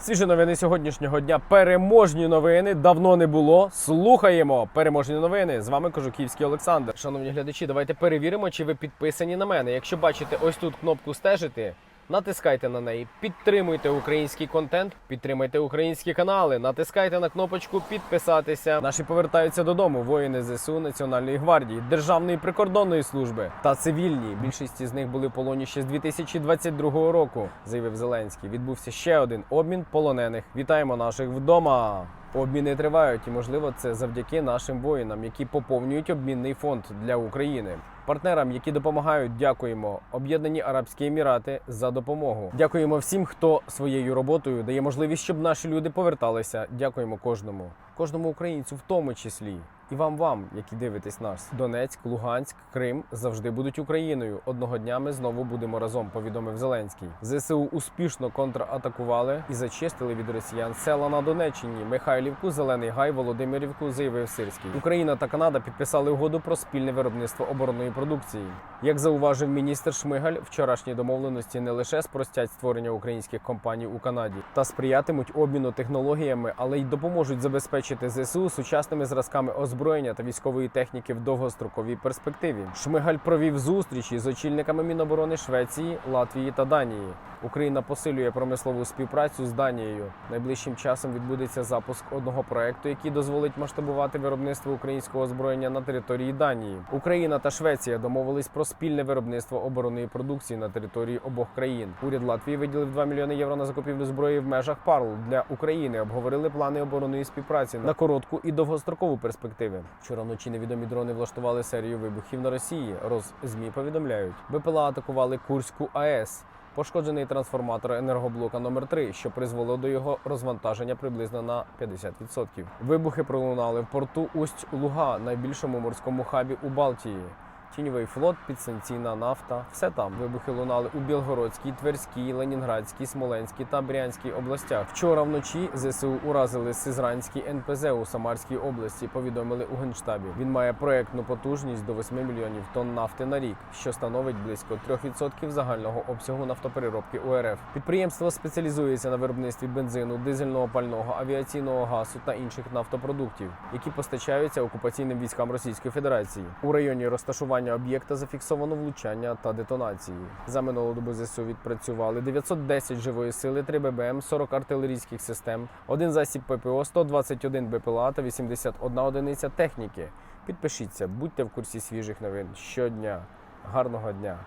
Свіжі новини сьогоднішнього дня. Переможні новини давно не було. Слухаємо переможні новини. З вами Кожуківський Олександр. Шановні глядачі, давайте перевіримо, чи ви підписані на мене. Якщо бачите ось тут кнопку стежити. Натискайте на неї, підтримуйте український контент, підтримайте українські канали, натискайте на кнопочку підписатися. Наші повертаються додому. Воїни ЗСУ, Національної гвардії, Державної прикордонної служби та цивільні. Більшість з них були полоні ще з 2022 року. Заявив Зеленський. Відбувся ще один обмін полонених. Вітаємо наших вдома. Обміни тривають, і можливо, це завдяки нашим воїнам, які поповнюють обмінний фонд для України. Партнерам, які допомагають, дякуємо. Об'єднані Арабські Емірати за допомогу. Дякуємо всім, хто своєю роботою дає можливість, щоб наші люди поверталися. Дякуємо кожному, кожному українцю, в тому числі. І вам, вам, які дивитесь нас, Донецьк, Луганськ, Крим завжди будуть Україною. Одного дня ми знову будемо разом. Повідомив Зеленський. ЗСУ успішно контратакували і зачистили від росіян села на Донеччині, Михайлівку, Зелений Гай, Володимирівку, заявив Сирський. Україна та Канада підписали угоду про спільне виробництво оборонної продукції. Як зауважив міністр Шмигаль, вчорашні домовленості не лише спростять створення українських компаній у Канаді та сприятимуть обміну технологіями, але й допоможуть забезпечити ЗСУ сучасними зразками озброєння та військової техніки в довгостроковій перспективі. Шмигаль провів зустрічі з очільниками Міноборони Швеції, Латвії та Данії. Україна посилює промислову співпрацю з Данією. Найближчим часом відбудеться запуск одного проекту, який дозволить масштабувати виробництво українського озброєння на території Данії. Україна та Швеція домовились про спільне виробництво оборонної продукції на території обох країн. Уряд Латвії виділив 2 мільйони євро на закупівлю зброї в межах ПАРЛ для України. Обговорили плани оборонної співпраці на коротку і довгострокову перспективи. Вчора вночі невідомі дрони влаштували серію вибухів на Росії. Роз-ЗМІ повідомляють, БПЛА атакували Курську АЕС. Пошкоджений трансформатор енергоблока номер 3 що призвело до його розвантаження приблизно на 50%. Вибухи пролунали в порту Усть-Луга, найбільшому морському хабі у Балтії. Тіньовий флот, підсанкційна нафта, все там. Вибухи лунали у Білгородській, Тверській, Ленінградській, Смоленській та Брянській областях. Вчора вночі ЗСУ уразили Сизранський НПЗ у Самарській області. Повідомили у генштабі. Він має проектну потужність до 8 мільйонів тонн нафти на рік, що становить близько 3% загального обсягу нафтопереробки УРФ. Підприємство спеціалізується на виробництві бензину, дизельного пального, авіаційного газу та інших нафтопродуктів, які постачаються окупаційним військам Російської Федерації. У районі розташування об'єкта зафіксовано влучання та детонації. За минулу добу ЗСУ відпрацювали 910 живої сили, 3 ББМ, 40 артилерійських систем, один засіб ППО, 121 БПЛА та 81 одиниця техніки. Підпишіться, будьте в курсі свіжих новин щодня. Гарного дня!